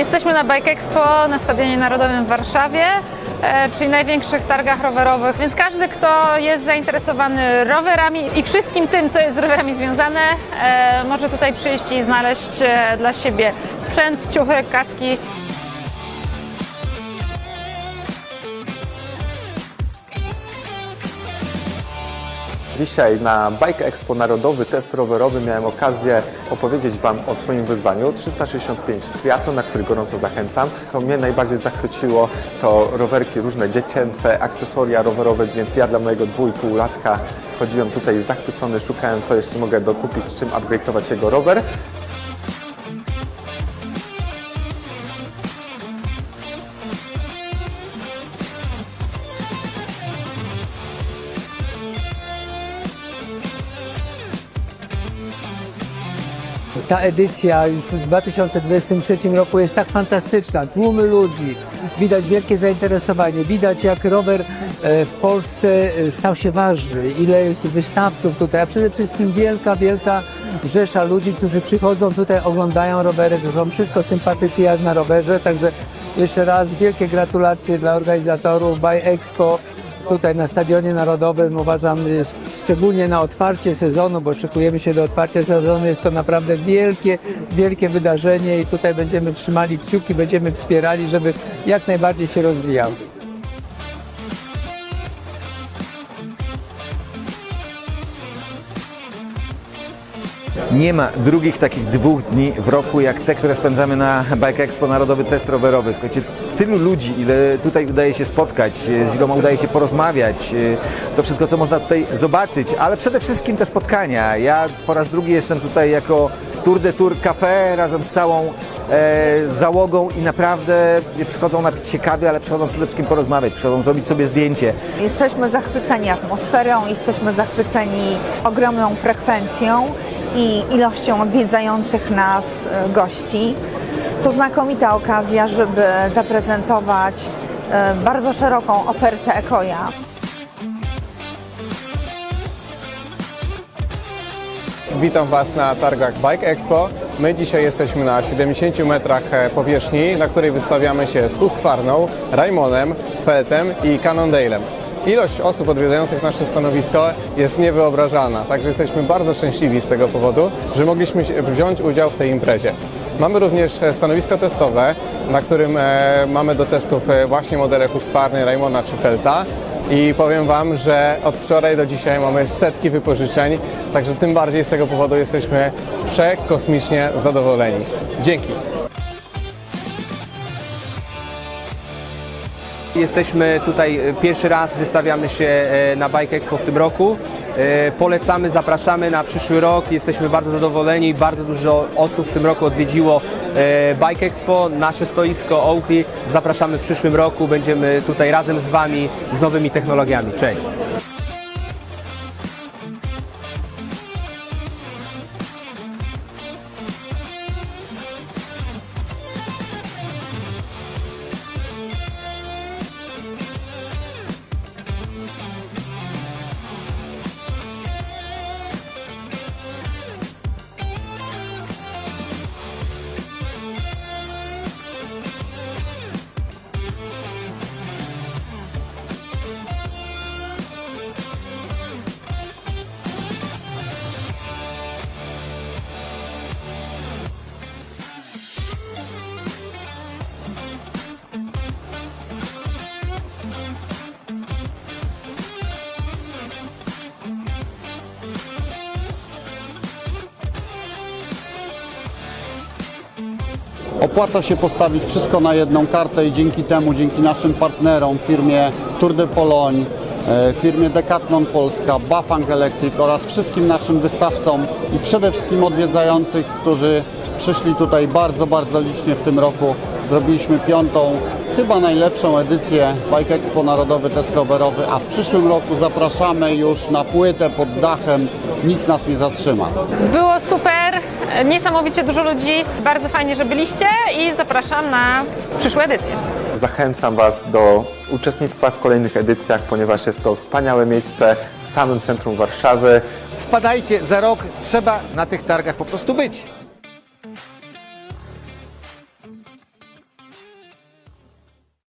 Jesteśmy na Bike Expo na Stadionie Narodowym w Warszawie, e, czyli największych targach rowerowych, więc każdy, kto jest zainteresowany rowerami i wszystkim tym, co jest z rowerami związane, e, może tutaj przyjść i znaleźć e, dla siebie sprzęt, ciuchy, kaski. Dzisiaj na Bike Expo Narodowy Test Rowerowy miałem okazję opowiedzieć Wam o swoim wyzwaniu 365 triathlon, na który gorąco zachęcam. To mnie najbardziej zachwyciło to rowerki różne dziecięce, akcesoria rowerowe, więc ja dla mojego dwójku latka chodziłem tutaj zachwycony, szukałem co jeśli mogę dokupić, czym upgrade'ować jego rower. Ta edycja już w 2023 roku jest tak fantastyczna. Tłumy ludzi, widać wielkie zainteresowanie, widać jak rower e, w Polsce e, stał się ważny, ile jest wystawców tutaj, a przede wszystkim wielka, wielka rzesza ludzi, którzy przychodzą tutaj, oglądają rowery, są wszystko sympatycy jak na rowerze, także jeszcze raz wielkie gratulacje dla organizatorów By Expo tutaj na Stadionie Narodowym uważam jest szczególnie na otwarcie sezonu, bo szykujemy się do otwarcia sezonu, jest to naprawdę wielkie, wielkie wydarzenie i tutaj będziemy trzymali kciuki, będziemy wspierali, żeby jak najbardziej się rozwijało. Nie ma drugich takich dwóch dni w roku jak te, które spędzamy na Bike Expo Narodowy Test Rowerowy. Słuchajcie, tylu ludzi, ile tutaj udaje się spotkać, e, z iloma udaje się porozmawiać, e, to wszystko, co można tutaj zobaczyć, ale przede wszystkim te spotkania. Ja po raz drugi jestem tutaj jako Tour de Tour Café razem z całą e, załogą i naprawdę gdzie przychodzą napić się kawy, ale przychodzą przede wszystkim porozmawiać, przychodzą zrobić sobie zdjęcie. Jesteśmy zachwyceni atmosferą, jesteśmy zachwyceni ogromną frekwencją i ilością odwiedzających nas e, gości. To znakomita okazja, żeby zaprezentować e, bardzo szeroką ofertę Ekoja. Witam Was na targach Bike Expo. My dzisiaj jesteśmy na 70 metrach e, powierzchni, na której wystawiamy się z Husqvarną, Raimonem, Feltem i Cannondale'em. Ilość osób odwiedzających nasze stanowisko jest niewyobrażalna, także jesteśmy bardzo szczęśliwi z tego powodu, że mogliśmy wziąć udział w tej imprezie. Mamy również e, stanowisko testowe, na którym e, mamy do testów e, właśnie modele Husqvarny, Raimona czy Felta. I powiem Wam, że od wczoraj do dzisiaj mamy setki wypożyczeń, także tym bardziej z tego powodu jesteśmy przekosmicznie zadowoleni. Dzięki! Jesteśmy tutaj e, pierwszy raz, wystawiamy się e, na Bike Expo w tym roku. E, Polecamy, zapraszamy na przyszły rok. Jesteśmy bardzo zadowoleni. Bardzo dużo osób w tym roku odwiedziło Bike Expo, nasze stoisko Oakley. Zapraszamy w przyszłym roku. Będziemy tutaj razem z Wami z nowymi technologiami. Cześć! Opłaca się postawić wszystko na jedną kartę i dzięki temu, dzięki naszym partnerom, firmie Tour de Pologne, e, firmie Decathlon Polska, Bafang Electric oraz wszystkim naszym wystawcom i przede wszystkim odwiedzających, którzy przyszli tutaj bardzo, bardzo licznie w tym roku. Zrobiliśmy piątą, chyba najlepszą edycję Bike Expo Narodowy Test Rowerowy, a w przyszłym roku zapraszamy już na płytę pod dachem. Nic nas nie zatrzyma. Było super, niesamowicie dużo ludzi, bardzo fajnie, że byliście i zapraszam na przyszłe edycje. Zachęcam Was do uczestnictwa w kolejnych edycjach, ponieważ jest to wspaniałe miejsce w samym centrum Warszawy. Wpadajcie, za rok trzeba na tych targach po prostu być.